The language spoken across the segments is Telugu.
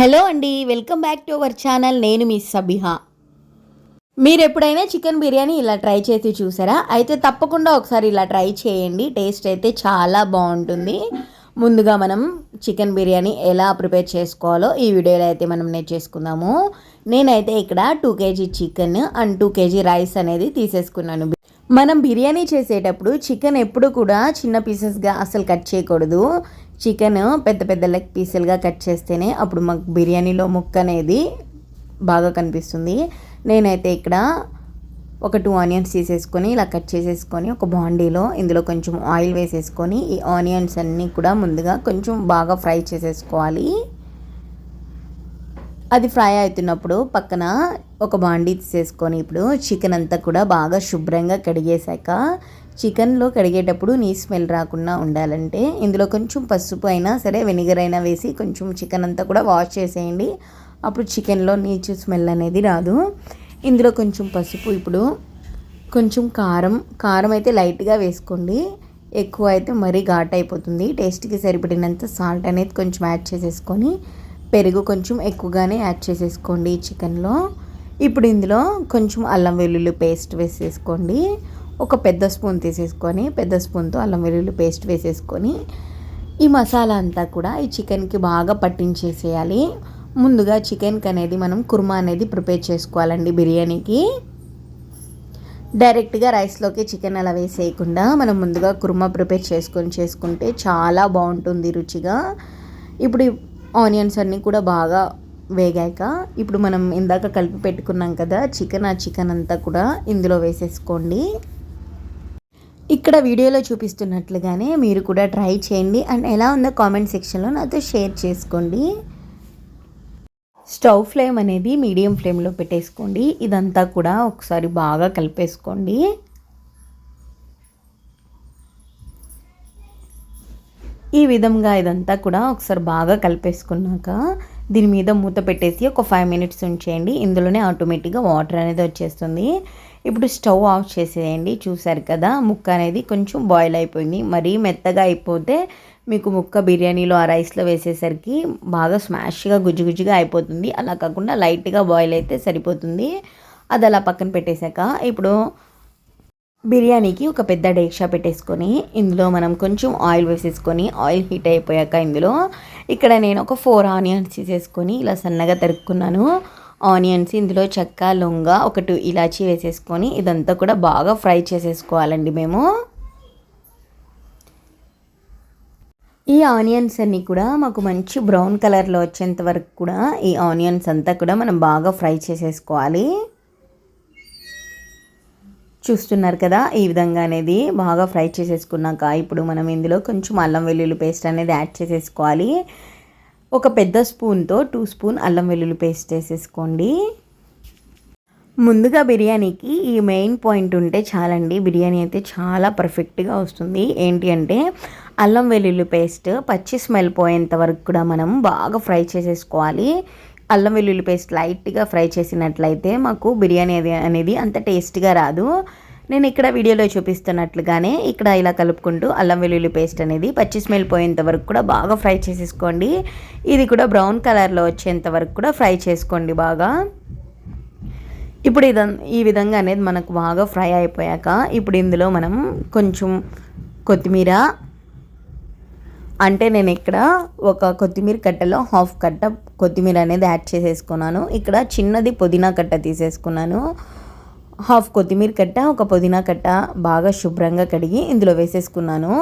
హలో అండి welcome back to our channel. నేను మీ సబిహ. మీరు ఎప్పుడైనా చికెన్ బిర్యానీ ఇలా ట్రై చేసి చూసారా? అయితే తప్పకుండా ఒకసారి ఇలా ట్రై చేయండి. టేస్ట్ అయితే చాలా బాగుంటుంది. ముందుగా మనం చికెన్ బిర్యానీ ఎలా ప్రిపేర్ చేసుకోవాలో ఈ వీడియోలో అయితే మనం నేర్చేసుకుందాము. నేనైతే ఇక్కడ two KG chicken and two KG rice అనేది తీసేసుకున్నాను. మనం బిర్యానీ చేసేటప్పుడు చికెన్ ఎప్పుడు కూడా చిన్న పీసెస్గా అసలు కట్ చేయకూడదు. చికెన్ పెద్ద పెద్ద లెగ్ పీసులుగా కట్ చేస్తేనే అప్పుడు మాకు బిర్యానీలో ముక్క అనేది బాగా కనిపిస్తుంది. నేనైతే ఇక్కడ ఒక టూ ఆనియన్స్ తీసేసుకొని ఇలా కట్ చేసేసుకొని ఒక బాండీలో ఇందులో కొంచెం ఆయిల్ వేసేసుకొని ఈ ఆనియన్స్ అన్నీ కూడా ముందుగా కొంచెం బాగా ఫ్రై చేసేసుకోవాలి. అది ఫ్రై అవుతున్నప్పుడు పక్కన ఒక బాండీ తీసేసుకొని ఇప్పుడు చికెన్ అంతా కూడా బాగా శుభ్రంగా కడిగేశాక చికెన్లో కడిగేటప్పుడు నీ స్మెల్ రాకుండా ఉండాలంటే ఇందులో కొంచెం పసుపు అయినా సరే వెనిగర్ అయినా వేసి కొంచెం చికెన్ అంతా కూడా వాష్ చేసేయండి. అప్పుడు చికెన్లో నీచు స్మెల్ అనేది రాదు. ఇందులో కొంచెం పసుపు ఇప్పుడు కొంచెం కారం కారం అయితే లైట్గా వేసుకోండి. ఎక్కువ అయితే మరీ ఘాట్ అయిపోతుంది. టేస్ట్కి సరిపడినంత సాల్ట్ అనేది కొంచెం యాడ్ చేసేసుకొని పెరుగు కొంచెం ఎక్కువగానే యాడ్ చేసేసుకోండి చికెన్లో. ఇప్పుడు ఇందులో కొంచెం అల్లం వెల్లుల్లి పేస్ట్ వేసేసుకోండి. ఒక పెద్ద స్పూన్ తీసేసుకొని పెద్ద స్పూన్తో అల్లం వెల్లుల్లి పేస్ట్ వేసేసుకొని ఈ మసాలా అంతా కూడా ఈ చికెన్కి బాగా పట్టించేసేయాలి. ముందుగా చికెన్కి అనేది మనం కుర్మా అనేది ప్రిపేర్ చేసుకోవాలండి బిర్యానీకి. డైరెక్ట్గా రైస్లోకి చికెన్ అలా వేసేయకుండా మనం ముందుగా కుర్మా ప్రిపేర్ చేసుకొని చేసుకుంటే చాలా బాగుంటుంది రుచిగా. ఇప్పుడు ఆనియన్స్ అన్నీ కూడా బాగా వేగాక ఇప్పుడు మనం ఇందాక కలిపి పెట్టుకున్నాం కదా చికెన్ ఆ చికెన్ అంతా కూడా ఇందులో వేసేసుకోండి. ఇక్కడ వీడియోలో చూపిస్తున్నట్లుగానే మీరు కూడా ట్రై చేయండి అండ్ ఎలా ఉందో కామెంట్ సెక్షన్లో నాతో షేర్ చేసుకోండి. స్టవ్ ఫ్లేమ్ అనేది మీడియం ఫ్లేమ్లో పెట్టేసుకోండి. ఇదంతా కూడా ఒకసారి బాగా కలిపేసుకోండి. ఈ విధంగా ఇదంతా కూడా ఒకసారి బాగా కలిపేసుకున్నాక దీని మీద మూత పెట్టేసి ఒక ఫైవ్ మినిట్స్ ఉంచేయండి. ఇందులోనే ఆటోమేటిక్గా వాటర్ అనేది వచ్చేస్తుంది. ఇప్పుడు స్టవ్ ఆఫ్ చేసేయండి. చూసారు కదా ముక్క అనేది కొంచెం బాయిల్ అయిపోయింది. మరీ మెత్తగా అయిపోతే మీకు ముక్క బిర్యానీలో ఆ రైస్లో వేసేసరికి బాగా స్మాష్గా గుజ్జుగుజ్జుగా అయిపోతుంది. అలా కాకుండా లైట్గా బాయిల్ అయితే సరిపోతుంది. అది అలా పక్కన పెట్టేశాక ఇప్పుడు బిర్యానీకి ఒక పెద్ద డేక్షా పెట్టేసుకొని ఇందులో మనం కొంచెం ఆయిల్ వేసేసుకొని ఆయిల్ హీట్ అయిపోయాక ఇందులో ఇక్కడ నేను ఒక ఫోర్ ఆనియన్స్ తీసేసుకొని ఇలా సన్నగా తరుక్కున్నాను. ఆనియన్స్ ఇందులో చెక్క లొంగ ఒక టూ ఇలాచీ వేసేసుకొని ఇదంతా కూడా బాగా ఫ్రై చేసేసుకోవాలండి మేము. ఈ ఆనియన్స్ అన్నీ కూడా మాకు మంచి బ్రౌన్ కలర్లో వచ్చేంత వరకు కూడా ఈ ఆనియన్స్ అంతా కూడా మనం బాగా ఫ్రై చేసేసుకోవాలి. చూస్తున్నారు కదా ఈ విధంగా అనేది బాగా ఫ్రై చేసేసుకున్నాక ఇప్పుడు మనం ఇందులో కొంచెం అల్లం వెల్లుల్లి పేస్ట్ అనేది యాడ్ చేసేసుకోవాలి. ఒక పెద్ద స్పూన్తో టూ స్పూన్ అల్లం వెల్లుల్లి పేస్ట్ వేసేసుకోండి ముందుగా బిర్యానీకి ఈ మెయిన్ పాయింట్ ఉంటే చాలండి. బిర్యానీ అయితే చాలా పర్ఫెక్ట్గా వస్తుంది. ఏంటి అంటే అల్లం వెల్లుల్లి పేస్ట్ పచ్చి స్మెల్ పోయేంత వరకు కూడా మనం బాగా ఫ్రై చేసేసుకోవాలి. అల్లం వెల్లుల్లి పేస్ట్ లైట్గా ఫ్రై చేసినట్లయితే మాకు బిర్యానీ అనేది అంత టేస్ట్గా రాదు. నేను ఇక్కడ వీడియోలో చూపిస్తున్నట్లుగానే ఇక్కడ ఇలా కలుపుకుంటూ అల్లం వెల్లుల్లి పేస్ట్ అనేది పచ్చి స్మెల్ పోయేంత వరకు కూడా బాగా ఫ్రై చేసేసుకోండి. ఇది కూడా బ్రౌన్ కలర్లో వచ్చేంత వరకు కూడా ఫ్రై చేసుకోండి బాగా. ఇప్పుడు ఇద ఈ విధంగా అనేది మనకు బాగా ఫ్రై అయిపోయాక ఇప్పుడు ఇందులో మనం కొంచెం కొత్తిమీర అంటే నేను ఇక్కడ ఒక కొత్తిమీర కట్టలో హాఫ్ కట్ట కొత్తిమీర అనేది యాడ్ చేసేసుకున్నాను. ఇక్కడ చిన్నది పుదీనా కట్ట తీసేసుకున్నాను. హాఫ్ కొత్తిమీర కట్ట ఒక పుదీనా కట్ట బాగా శుభ్రంగా కడిగి ఇందులో వేసేసుకున్నాను.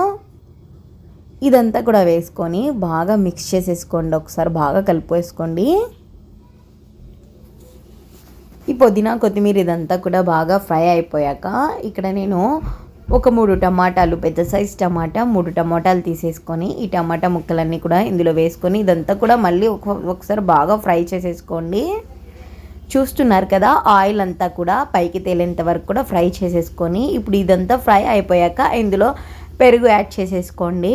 ఇదంతా కూడా వేసుకొని బాగా మిక్స్ చేసేసుకోండి. ఒకసారి బాగా కలిపేసుకోండి. ఈ పుదీనా కొత్తిమీర ఇదంతా కూడా బాగా ఫ్రై అయిపోయాక ఇక్కడ నేను ఒక మూడు టమాటాలు పెద్ద సైజ్ టమాటా మూడు టమాటాలు తీసేసుకొని ఈ టమాటా ముక్కలన్నీ కూడా ఇందులో వేసుకొని ఇదంతా కూడా మళ్ళీ ఒక ఒకసారి బాగా ఫ్రై చేసేసుకోండి. చూస్తున్నారు కదా ఆయిల్ అంతా కూడా పైకి తేలేంత వరకు కూడా ఫ్రై చేసేసుకొని ఇప్పుడు ఇదంతా ఫ్రై అయిపోయాక ఇందులో పెరుగు యాడ్ చేసేసుకోండి.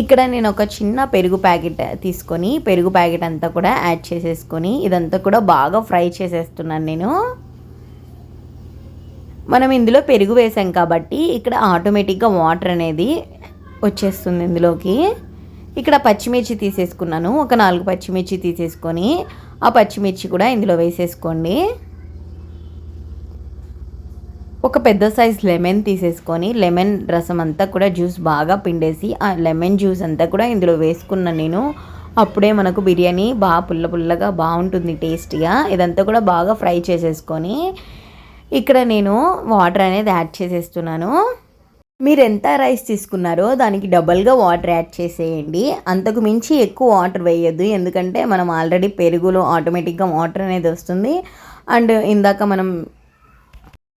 ఇక్కడ నేను ఒక చిన్న పెరుగు ప్యాకెట్ తీసుకొని పెరుగు ప్యాకెట్ అంతా కూడా యాడ్ చేసేసుకొని ఇదంతా కూడా బాగా ఫ్రై చేసేస్తున్నాను నేను. మనం ఇందులో పెరుగు వేసాం కాబట్టి ఇక్కడ ఆటోమేటిక్గా వాటర్ అనేది వచ్చేస్తుంది ఇందులోకి. ఇక్కడ పచ్చిమిర్చి తీసేసుకున్నాను. ఒక నాలుగు పచ్చిమిర్చి తీసేసుకొని ఆ పచ్చిమిర్చి కూడా ఇందులో వేసేసుకోండి. ఒక పెద్ద సైజ్ లెమన్ తీసేసుకొని లెమన్ రసం అంతా కూడా జ్యూస్ బాగా పిండేసి ఆ లెమన్ జ్యూస్ అంతా కూడా ఇందులో వేసుకున్నాను నేను. అప్పుడే మనకు బిర్యానీ బాగా పుల్ల పుల్లగా బాగుంటుంది టేస్టీగా. ఇదంతా కూడా బాగా ఫ్రై చేసేసుకొని ఇక్కడ నేను వాటర్ అనేది యాడ్ చేసేస్తున్నాను. మీరు ఎంత రైస్ తీసుకున్నారో దానికి డబల్గా వాటర్ యాడ్ చేసేయండి. అంతకు మించి ఎక్కువ వాటర్ వేయద్దు. ఎందుకంటే మనం ఆల్రెడీ పెరుగులో ఆటోమేటిక్గా వాటర్ అనేది వస్తుంది. అండ్ ఇందాక మనం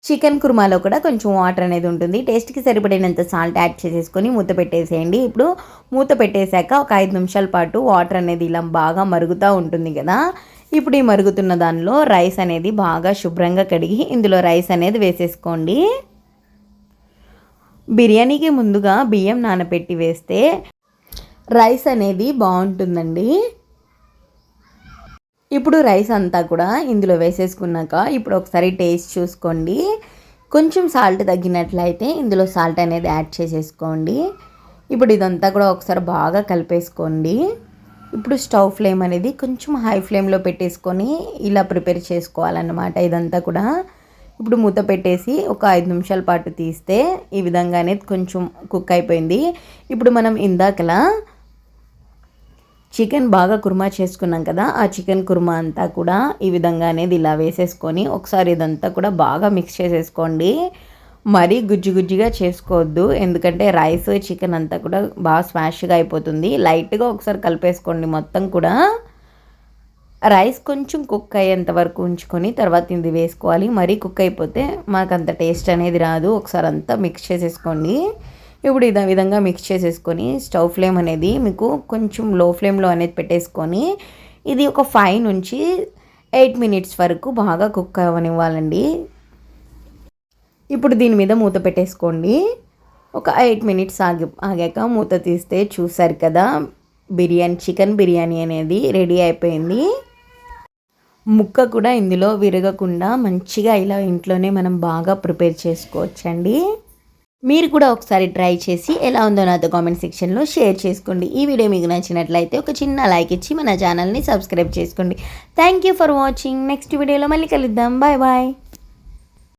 చికెన్ కుర్మాలో కూడా కొంచెం వాటర్ అనేది ఉంటుంది. టేస్ట్కి సరిపడినంత సాల్ట్ యాడ్ చేసేసుకొని మూత పెట్టేసేయండి. ఇప్పుడు మూత పెట్టేశాక ఒక ఐదు నిమిషాల పాటు వాటర్ అనేది ఇలా బాగా మరుగుతూ ఉంటుంది కదా. ఇప్పుడు ఈ మరుగుతున్న దానిలో రైస్ అనేది బాగా శుభ్రంగా కడిగి ఇందులో రైస్ అనేది వేసేసుకోండి. బిర్యానీకి ముందుగా బియ్యం నానబెట్టి వేస్తే రైస్ అనేది బాగుంటుందండి. ఇప్పుడు రైస్ అంతా కూడా ఇందులో వేసేసుకున్నాక ఇప్పుడు ఒకసారి టేస్ట్ చూసుకోండి. కొంచెం సాల్ట్ తగ్గినట్లయితే ఇందులో సాల్ట్ అనేది యాడ్ చేసేసుకోండి. ఇప్పుడు ఇదంతా కూడా ఒకసారి బాగా కలిపేసుకోండి. ఇప్పుడు స్టవ్ ఫ్లేమ్ అనేది కొంచెం హై ఫ్లేమ్లో పెట్టేసుకొని ఇలా ప్రిపేర్ చేసుకోవాలన్నమాట ఇదంతా కూడా. ఇప్పుడు మూత పెట్టేసి ఒక ఐదు నిమిషాల పాటు తీస్తే ఈ విధంగా అనేది కొంచెం కుక్ అయిపోయింది. ఇప్పుడు మనం ఇందాకలా చికెన్ బాగా కుర్మా చేసుకున్నాం కదా ఆ చికెన్ కుర్మా అంతా కూడా ఈ విధంగా అనేది ఇలా వేసేసుకొని ఒకసారి ఇదంతా కూడా బాగా మిక్స్ చేసేసుకోండి. మరీ గుజ్జు గుజ్జుగా చేసుకోవద్దు ఎందుకంటే రైస్ చికెన్ అంతా కూడా బాగా స్మాష్గా అయిపోతుంది. లైట్గా ఒకసారి కలిపేసుకోండి మొత్తం కూడా. రైస్ కొంచెం కుక్ అయ్యేంత వరకు ఉంచుకొని తర్వాత ఇది వేసుకోవాలి. మరీ కుక్ అయిపోతే మాకు అంత టేస్ట్ అనేది రాదు. ఒకసారి అంతా మిక్స్ చేసేసుకోండి. ఇప్పుడు ఇదే విధంగా మిక్స్ చేసేసుకొని స్టవ్ ఫ్లేమ్ అనేది మీకు కొంచెం లో ఫ్లేమ్లో అనేది పెట్టేసుకొని ఇది ఒక ఫైవ్ నుంచి ఎయిట్ మినిట్స్ వరకు బాగా కుక్ అవ్వనివ్వాలండి ఇప్పుడు దీని మీద మూత పెట్టేసుకోండి. ఒక ఎయిట్ మినిట్స్ ఆగి ఆగాక మూత తీస్తే చూసారు కదా బిర్యానీ చికెన్ బిర్యానీ అనేది రెడీ అయిపోయింది. ముక్క కూడా ఇందులో విరగకుండా మంచిగా ఇలా ఇంట్లోనే మనం బాగా ప్రిపేర్ చేసుకోవచ్చండి. మీరు కూడా ఒకసారి ట్రై చేసి ఎలా ఉందో నాతో కామెంట్ సెక్షన్లో షేర్ చేసుకోండి. ఈ వీడియో మీకు నచ్చినట్లయితే ఒక చిన్న లైక్ ఇచ్చి మన ఛానల్ని సబ్స్క్రైబ్ చేసుకోండి. Thank you for watching next వీడియోలో మళ్ళీ కలుద్దాం. Bye bye